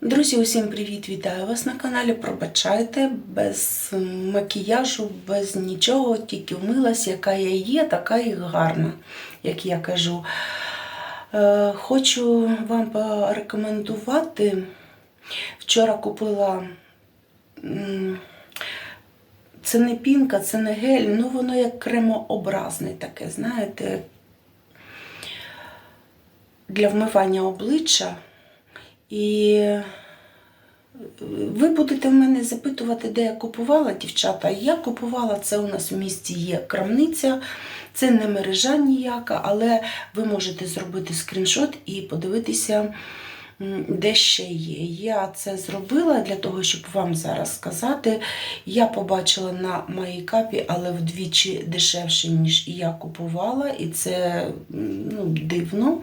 Друзі, усім привіт! Вітаю вас на каналі. Пробачайте без макіяжу, без нічого, тільки вмилась, яка я є, така і гарна, як я кажу. Е, Хочу вам порекомендувати. Вчора купила. Це не пінка, це не гель, ну воно як кремообразне таке, знаєте, для вмивання обличчя. І ви будете в мене запитувати, де я купувала, дівчата. Я купувала це у нас в місті є крамниця, це не мережа ніяка, але ви можете зробити скріншот і подивитися, де ще є. Я це зробила для того, щоб вам зараз сказати. Я побачила на майкапі, але вдвічі дешевше, ніж я купувала, і це ну, дивно.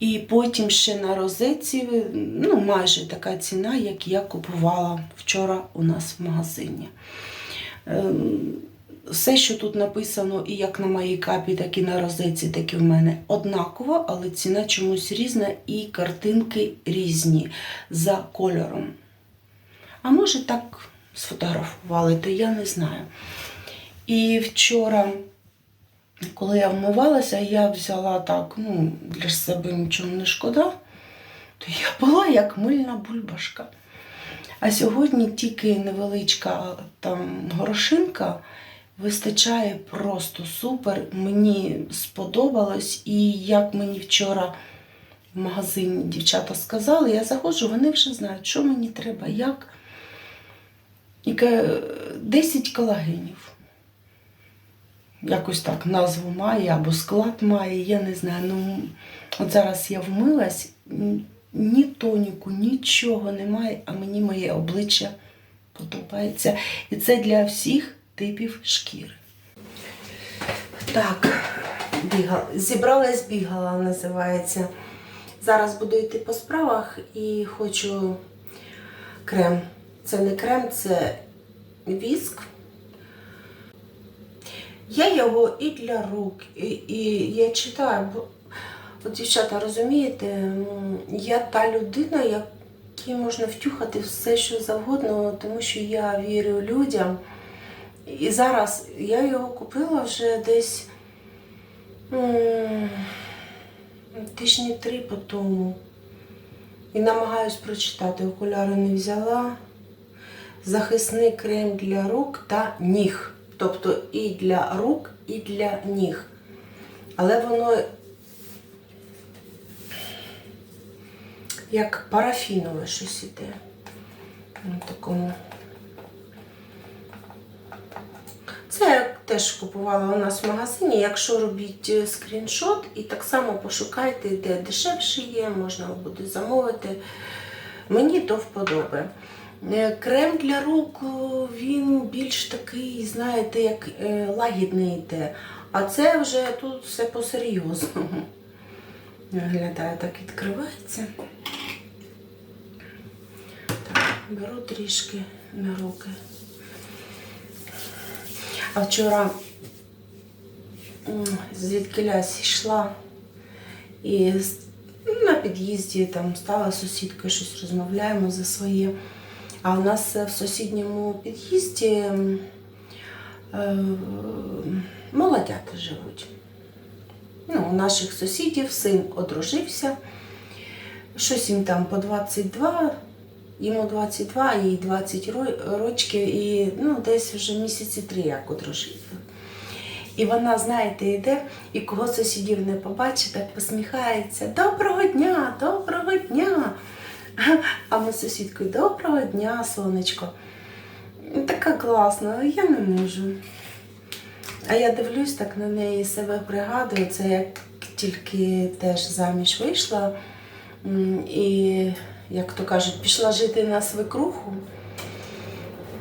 І потім ще на розетці, ну, майже така ціна, як я купувала вчора у нас в магазині. Ем, Все, що тут написано, і як на моїй капі, так і на розетці, так і в мене однаково, але ціна чомусь різна і картинки різні за кольором. А може так сфотографували, то я не знаю. І вчора коли я вмивалася, я взяла так, ну, для себе нічого не шкода, то я була як мильна бульбашка. А сьогодні тільки невеличка там горошинка вистачає просто супер. Мені сподобалось, і як мені вчора в магазині дівчата сказали, я заходжу, вони вже знають, що мені треба, як. І ка- 10 колагенів якось так назву має або склад має, я не знаю. Ну, от зараз я вмилась, ні тоніку, нічого немає, а мені моє обличчя подобається. І це для всіх типів шкіри. Так, бігала. зібралась, бігала, називається. Зараз буду йти по справах і хочу крем. Це не крем, це віск. Я його і для рук, і, і я читаю. Бо, от, дівчата, розумієте, я та людина, якій можна втюхати все, що завгодно, тому що я вірю людям. І зараз я його купила вже десь тижні три по тому. І намагаюсь прочитати. Окуляри не взяла. Захисний крем для рук та ніг. Тобто і для рук, і для ніг. Але воно як парафінове щось іде. Такому. Це я теж купувала у нас в магазині. Якщо робіть е, скріншот, і так само пошукайте, де дешевше є, можна буде замовити. Мені то вподобає. Е, Крем для рук, він більш такий, знаєте, як е, лагідний йде. А це вже тут все по-серйозному. Виглядає, так відкривається. Так, беру трішки на руки. А вчора м, звідкилясь йшла і на під'їзді там стала сусідкою, щось розмовляємо за своє. А у нас е, в сусідньому під'їзді е, молодята живуть. Ну, у наших сусідів син одружився. Щось їм там по 22, йому 22, їй 20 ро- рочків, і ну, десь вже місяці три як одружився. І вона, знаєте, йде, і кого сусідів не побачить, так посміхається. Доброго дня, доброго дня. А ми з сусідкою доброго дня, сонечко. Така класна, я не можу. А я дивлюсь так на неї себе пригадую. Це як тільки теж заміж вийшла. І, як то кажуть, пішла жити на свекруху.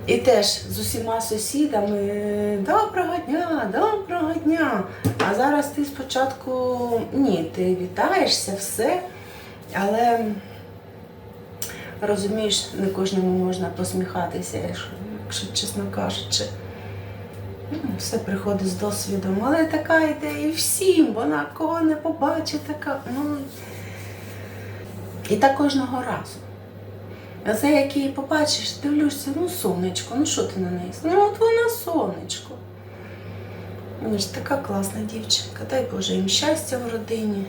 І теж з усіма сусідами доброго дня, доброго дня. А зараз ти спочатку ні, ти вітаєшся, все, але розумієш, не кожному можна посміхатися, якщо, чесно кажучи. Ну, Все приходить з досвідом, але така йде і всім, вона кого не побачить, така. Ну, і так кожного разу. А за як її побачиш, дивлюся, ну сонечко, ну що ти на неї? Ну от вона сонечко. Вона ж така класна дівчинка. Дай Боже їм щастя в родині.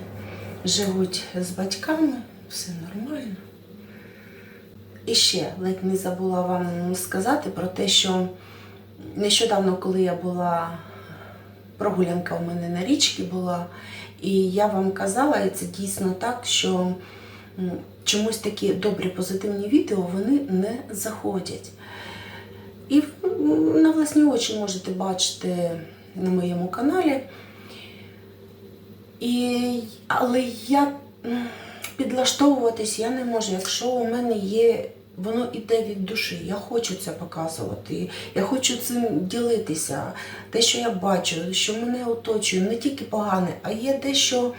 Живуть з батьками, все нормально. І ще ледь не забула вам сказати про те, що нещодавно, коли я була, прогулянка у мене на річці була, і я вам казала, і це дійсно так, що чомусь такі добрі позитивні відео вони не заходять. І на власні очі можете бачити на моєму каналі. І, але я підлаштовуватись я не можу, якщо у мене є, воно іде від душі. Я хочу це показувати. Я хочу цим ділитися. Те, що я бачу, що мене оточує, не тільки погане, а є дещо,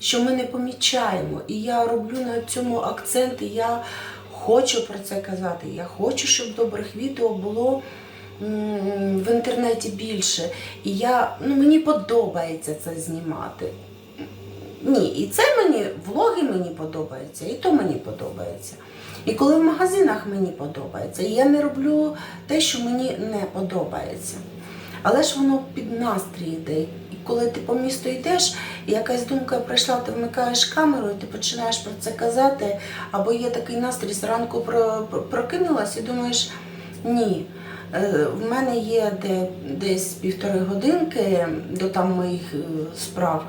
що ми не помічаємо. І я роблю на цьому акцент, і я хочу про це казати. Я хочу, щоб добрих відео було в інтернеті більше. І я, ну, мені подобається це знімати. Ні, і це мені, влоги мені подобаються, і то мені подобається. І коли в магазинах мені подобається, і я не роблю те, що мені не подобається. Але ж воно під настрій йде. І коли ти по місту йдеш, і якась думка прийшла, ти вмикаєш камеру, і ти починаєш про це казати, або є такий настрій, зранку про- про- прокинулась і думаєш, ні. е, В мене є де, десь півтори годинки до там моїх е, справ.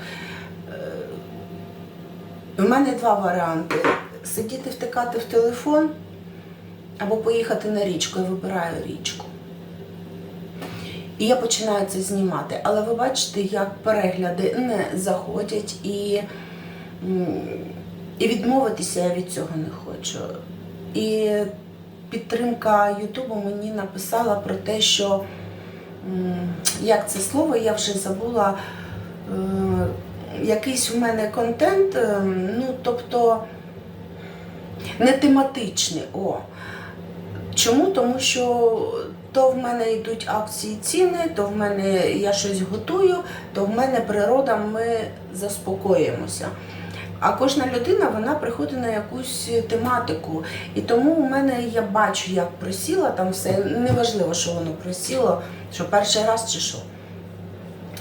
У мене два варіанти: сидіти втикати в телефон або поїхати на річку. Я вибираю річку. І я починаю це знімати. Але ви бачите, як перегляди не заходять і, і відмовитися я від цього не хочу. І підтримка Ютубу мені написала про те, що як це слово, я вже забула. Якийсь у мене контент, е, ну тобто не тематичний. О. Чому? Тому що то в мене йдуть акції ціни, то в мене я щось готую, то в мене природа, ми заспокоїмося. А кожна людина вона приходить на якусь тематику. І тому у мене я бачу, як просіла там все. Неважливо, що воно просіло, що перший раз чи що.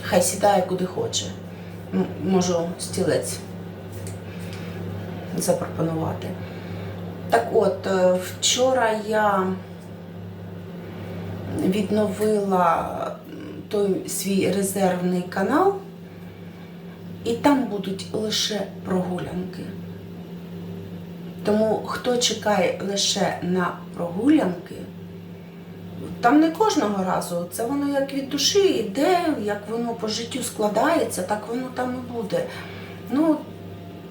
Хай сідає куди хоче. Можу стілець запропонувати. Так от, е, вчора я відновила той свій резервний канал, і там будуть лише прогулянки. Тому хто чекає лише на прогулянки, там не кожного разу, це воно як від душі йде, як воно по життю складається, так воно там і буде. Ну,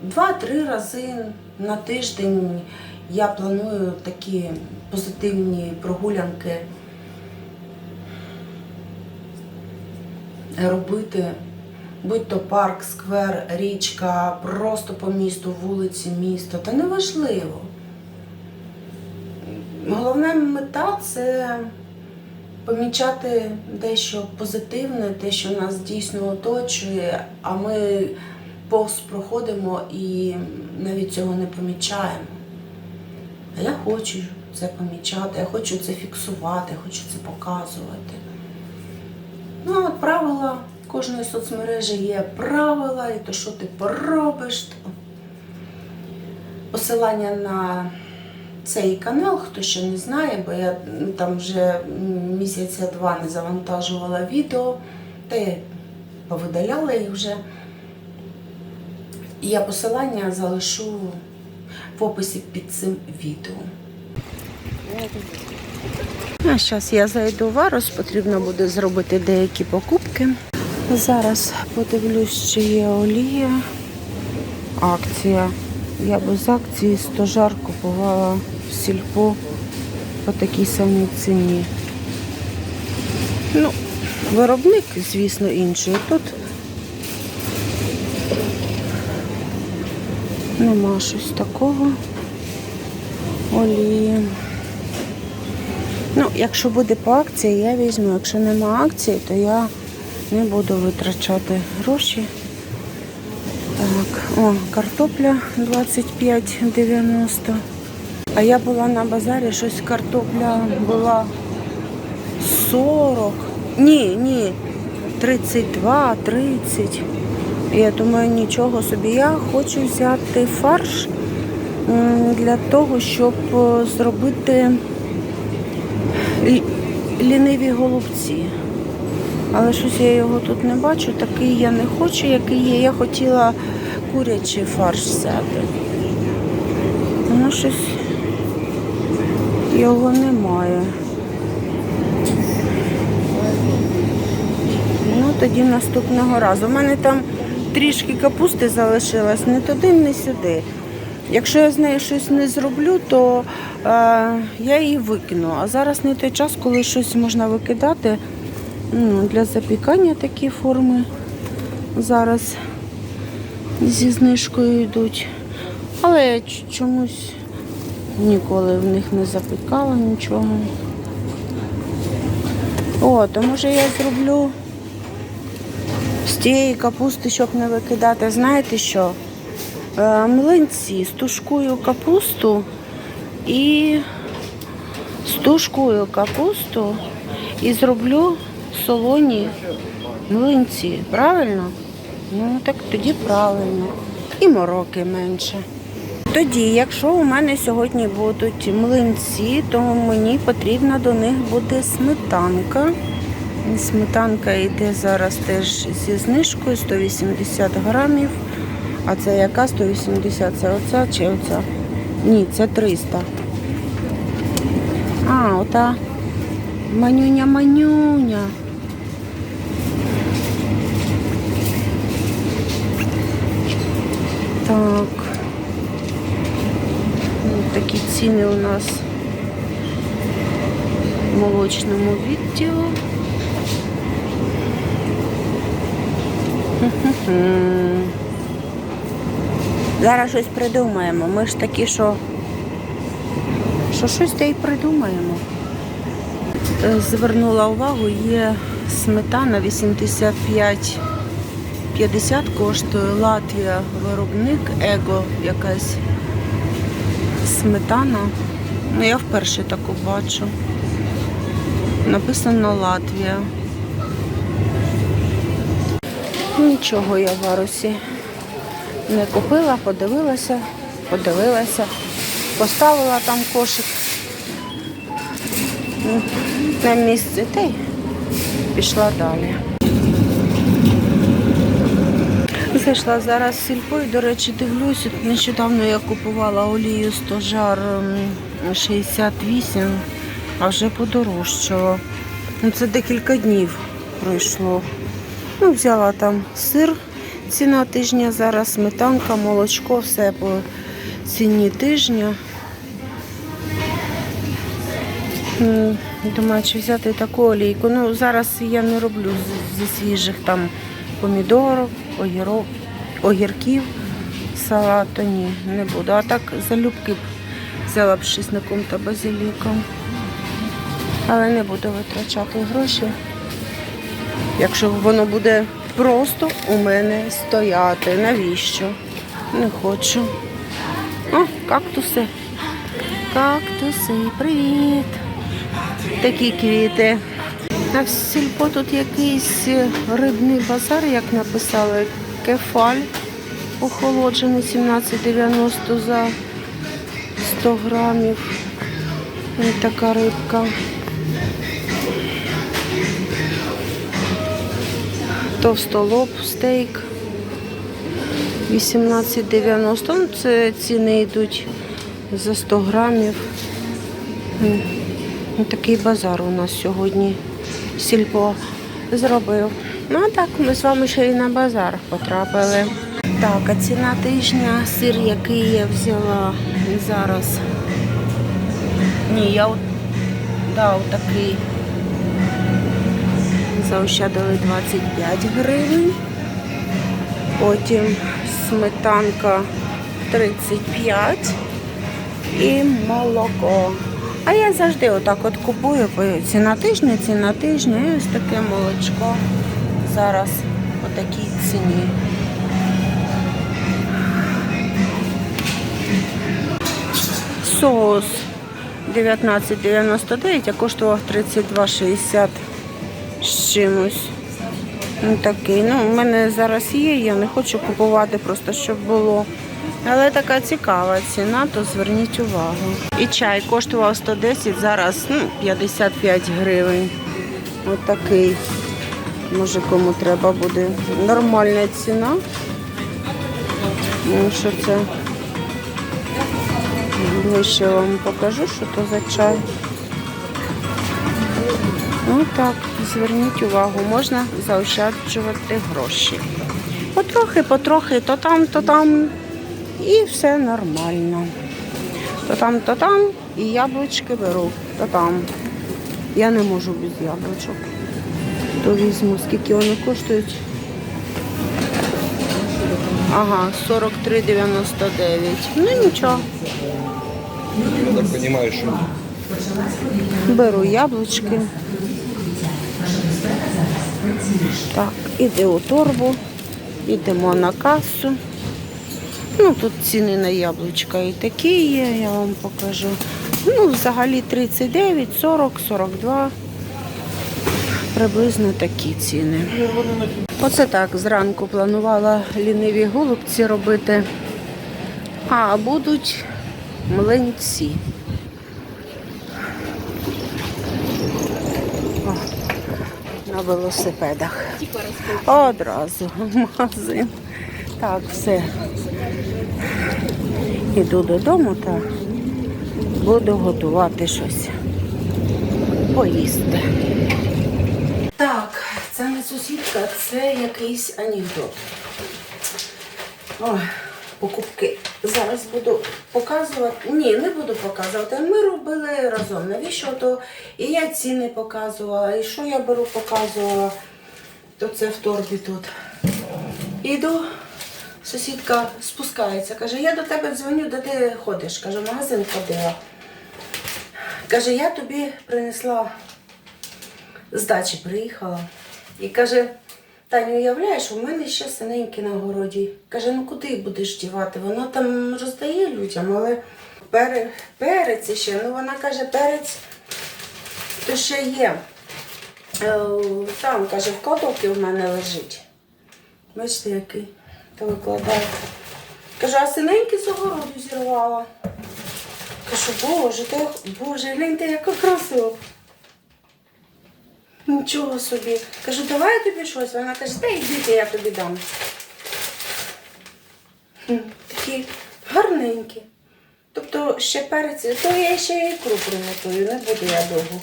два-три рази на тиждень я планую такі позитивні прогулянки робити. Будь то парк, сквер, річка, просто по місту, вулиці, місто, та неважливо. Головна мета це помічати дещо позитивне, те, що нас дійсно оточує, а ми повз проходимо і навіть цього не помічаємо. А я хочу це помічати, я хочу це фіксувати, я хочу це показувати. Ну, от правила кожної соцмережі є правила, і то, що ти поробиш. Посилання на цей канал, хто ще не знає, бо я там вже місяця два не завантажувала відео, та я повидаляла їх вже. Я посилання залишу в описі під цим відео. А зараз я зайду в Арос, потрібно буде зробити деякі покупки. Зараз подивлюсь, чи є олія. Акція. Я без акції 100 жар купувала сільпо по такій самій ціні. Ну, виробник, звісно, інший. Тут нема щось такого. Олії. Ну, якщо буде по акції, я візьму. Якщо нема акції, то я не буду витрачати гроші. Так, о, картопля 25,90. А я була на базарі, щось картопля була 40. Ні, ні, 32, 30. Я думаю, нічого собі. Я хочу взяти фарш для того, щоб е, зробити ліниві голубці. Але щось я його тут не бачу, такий я не хочу, який є. Я хотіла курячий фарш взяти. Ну, щось його немає. Ну, тоді наступного разу. У мене там трішки капусти залишилось, не туди, не сюди. Якщо я з нею щось не зроблю, то е, я її викину. А зараз не той час, коли щось можна викидати. Ну, для запікання такі форми зараз зі знижкою йдуть. Але я чомусь ніколи в них не запікала нічого. О, то може я зроблю з тієї капусти, щоб не викидати. Знаєте що? Е, Млинці стушкую капусту і стушкую капусту і зроблю солоні млинці. Правильно? Ну так тоді правильно. І мороки менше. Тоді, якщо у мене сьогодні будуть млинці, то мені потрібна до них буде сметанка. Сметанка йде зараз теж зі знижкою 180 грамів. А це яка 180? Це оця чи оця? Ні, це 300. А, ота манюня-манюня. Так. Ціни у нас в молочному відділу. Зараз щось придумаємо. Ми ж такі, що, що щось та й придумаємо. Е, Звернула увагу, є сметана 85 50 коштує Латвія виробник Его якась сметана. Ну, я вперше таку бачу. Написано Латвія. Нічого я в Арусі не купила, подивилася, подивилася, поставила там кошик на місце та й пішла далі. Зайшла зараз в сільпо і, до речі, дивлюсь. Нещодавно я купувала олію стожар м, 68, а вже подорожчало. Ну, це декілька днів пройшло. Ну, взяла там сир, ціна тижня, зараз сметанка, молочко, все по ціні тижня. Думаю, чи взяти таку олійку. Ну, зараз я не роблю зі свіжих там помідорів, огірок, огірків, салату, ні, не буду. А так залюбки б взяла б з чесником та базиліком. Але не буду витрачати гроші. Якщо воно буде просто у мене стояти. Навіщо? Не хочу. О, кактуси. Кактуси, привіт. Такі квіти. А в сільпо тут якийсь рибний базар, як написали, кефаль охолоджений 17,90 за 100 грамів. Ось така рибка. Товстолоб стейк 18,90. Ну, це ціни йдуть за 100 грамів. Такий базар у нас сьогодні сільпо зробив. Ну а так, ми з вами ще й на базар потрапили. Так, а ціна тижня, сир, який я взяла зараз. Ні, я от, да, отакий заощадили 25 гривень. Потім сметанка 35 і молоко. А я завжди отак от купую ціна тижня, ціна тижня і ось таке молочко. Зараз по такій ціні. Соус 19,99, а коштував 32,60 з чимось. Ну, такий. Ну, у мене зараз є, я не хочу купувати, просто щоб було. Але така цікава ціна, то зверніть увагу. І чай коштував 110, зараз ну, 55 гривень. Ось такий. Може кому треба буде. Нормальна ціна. Ну, що це? Ближче вам покажу, що то за чай. Ну так, зверніть увагу, можна заощаджувати гроші. Потрохи, потрохи, то там, то там. І все нормально. То там, то там, і яблучки беру, то там. Я не можу без яблучок. То візьму, скільки вони коштують. Ага, 43,99. Ну нічого. Я так понимаю, что Беру яблучки. Так, іде у торбу, йдемо на касу. Ну, тут ціни на яблучка і такі є, я вам покажу. Ну, взагалі 39, 40, 42. Приблизно такі ціни. Оце так, зранку планувала ліниві голубці робити, а будуть млинці. О, на велосипедах. Одразу в магазин. Так, все. Іду додому та буду готувати щось. Поїсти. Так, це не сусідка, це якийсь анекдот. Ой, покупки. Зараз буду показувати. Ні, не буду показувати. Ми робили разом. Навіщо то? І я ціни показувала, і що я беру, показувала. То це в торбі тут. Іду, сусідка спускається. Каже, я до тебе дзвоню, де ти ходиш. Каже, в магазин ходила. Каже, я тобі принесла з дачі приїхала. І каже, Таню, уявляєш, у мене ще синенькі на городі. Каже, ну куди будеш дівати? Вона там роздає людям, але пере, перець ще. Ну вона каже, перець то ще є. Е, Там, каже, в кладовці в мене лежить. Бачите, який? То викладає. Кажу, а синенький з огороду зірвала. Кажу, боже, ти, боже, гляньте, яка красиво. Нічого собі. Кажу, давай тобі щось. Вона каже, та йдіть, я тобі дам. Такі гарненькі. Тобто ще перець, то я ще ікру приготую, не буду я довго.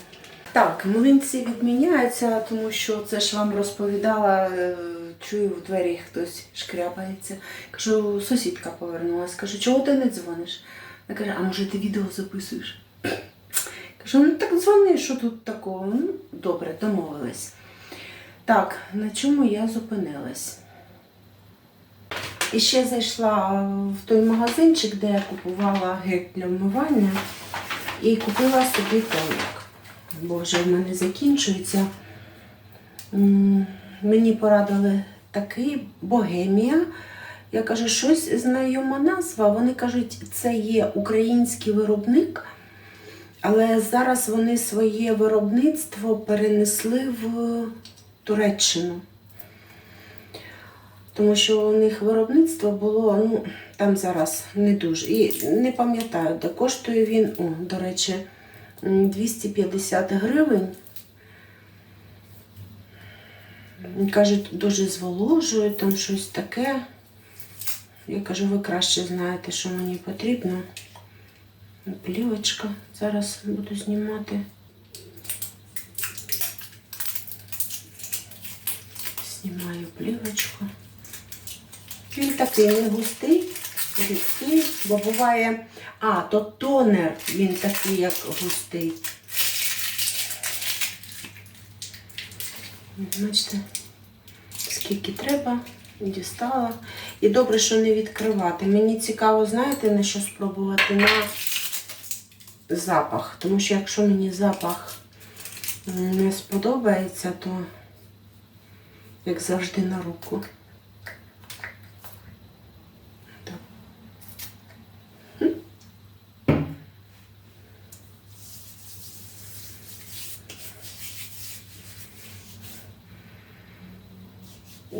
Так, млинці відміняються, тому що це ж вам розповідала, е, чую в двері хтось шкрябається. Кажу, сусідка повернулась. Кажу, чого ти не дзвониш? Вона каже, а може ти відео записуєш? Кажу, ну так дзвони, що тут такого? Ну, добре, домовились. Так, на чому я зупинилась? І ще зайшла в той магазинчик, де я купувала гель для вмивання, і купила собі тоник. Бо вже в мене закінчується. Мені порадили такий богемія. Я кажу, щось знайома назва. Вони кажуть, це є український виробник. Але зараз вони своє виробництво перенесли в Туреччину. Тому що у них виробництво було, ну, там зараз не дуже. І не пам'ятаю, де коштує він, о, до речі, 250 гривень. Кажуть, дуже зволожує, там щось таке. Я кажу, ви краще знаєте, що мені потрібно. Плівочка. Зараз буду знімати. Знімаю плівочку. Він такий не густий, рідкий, бо буває. А, то тонер, він такий, як густий. Бачите, скільки треба, дістала. І добре, що не відкривати. Мені цікаво, знаєте, на що спробувати на запах. Тому що якщо мені запах не сподобається, то як завжди на руку.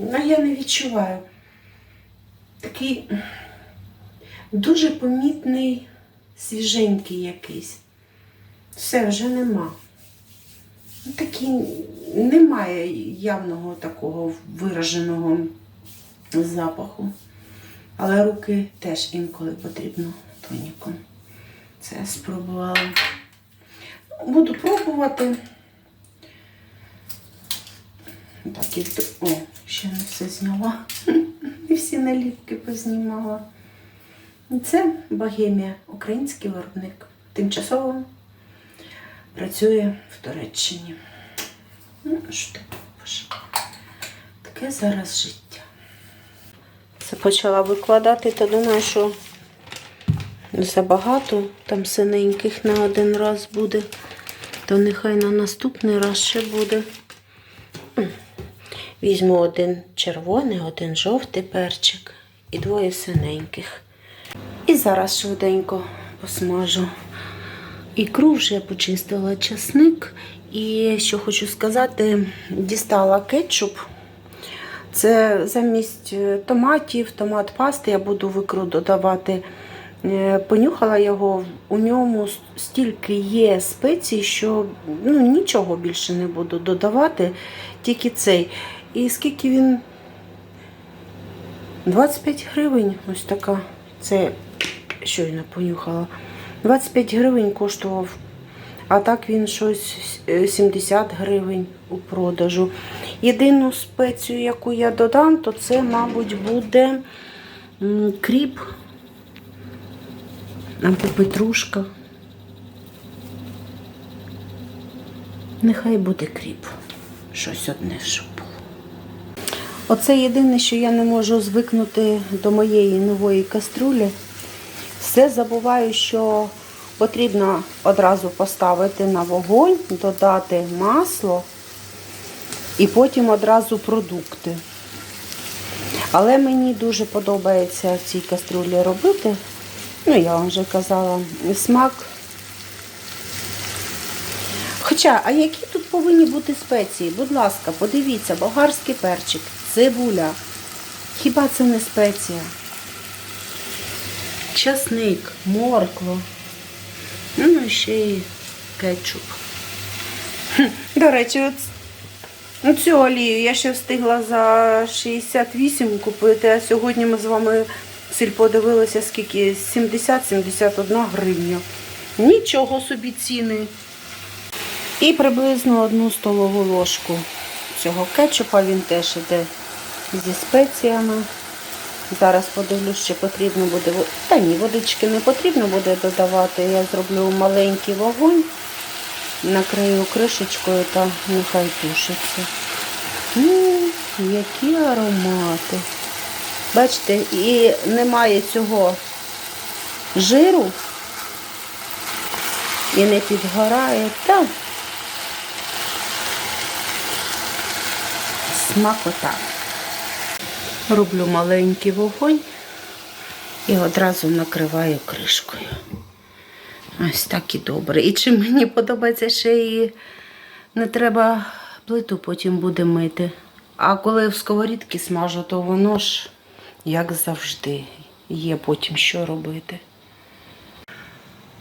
Ну, я не відчуваю. Такий дуже помітний, свіженький якийсь. Все, вже нема. Ну, Такий немає явного такого вираженого запаху. Але руки теж інколи потрібно тоніком. Це спробувала. Буду пробувати. Так, і о, ще не все зняла. І всі наліпки познімала. Це Богемія, український виробник. Тимчасово працює в Туреччині. Ну, що ти? Таке зараз життя. Це почала викладати, то думаю, що забагато там синеньких на один раз буде, то нехай на наступний раз ще буде. Візьму один червоний, один жовтий перчик і двоє синеньких. І зараз швиденько посмажу. Ікру вже почистила часник. І що хочу сказати, дістала кетчуп. Це замість е, томатів, томат пасти я буду в ікру додавати. Е, Понюхала його, у ньому стільки є спецій, що ну, нічого більше не буду додавати, тільки цей. І скільки він? 25 гривень. Ось така. Це щойно понюхала. 25 гривень коштував. А так він щось е, 70 гривень у продажу. Єдину спецію, яку я додам, то це, мабуть, буде кріп або петрушка. Нехай буде кріп. Щось одне, було. Оце єдине, що я не можу звикнути до моєї нової каструлі. Все забуваю, що потрібно одразу поставити на вогонь, додати масло і потім одразу продукти. Але мені дуже подобається в цій каструлі робити. Ну, я вам вже казала, смак. Хоча, а які тут повинні бути спеції? Будь ласка, подивіться, болгарський перчик, цибуля. Хіба це не спеція? Часник, морква. Ну, і ще й кетчуп. До речі, от ну, цю олію я ще встигла за 68 купити, а сьогодні ми з вами в сільпо дивилися, скільки 70-71 гривня. Нічого собі ціни. І приблизно одну столову ложку цього кетчупа, він теж іде зі спеціями. Зараз подивлюсь, чи потрібно буде. Та ні, водички не потрібно буде додавати. Я зроблю маленький вогонь, накрию кришечкою та нехай тушиться. М, які аромати. Бачите, і немає цього жиру і не підгорає. Та смакота. Роблю маленький вогонь і одразу накриваю кришкою. Ось так і добре. І чим мені подобається, ще і не треба плиту потім буде мити. А коли в сковорідці смажу, то воно ж, як завжди, є потім що робити.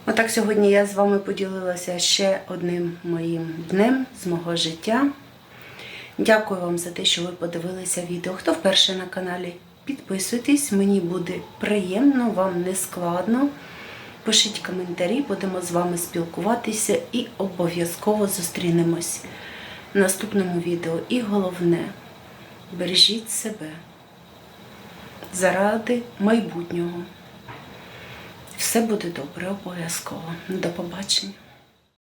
Отак сьогодні я з вами поділилася ще одним моїм днем з мого життя. Дякую вам за те, що ви подивилися відео. Хто вперше на каналі, підписуйтесь, мені буде приємно, вам не складно. Пишіть коментарі, будемо з вами спілкуватися і обов'язково зустрінемось в наступному відео. І головне, бережіть себе заради майбутнього. Все буде добре, обов'язково. До побачення.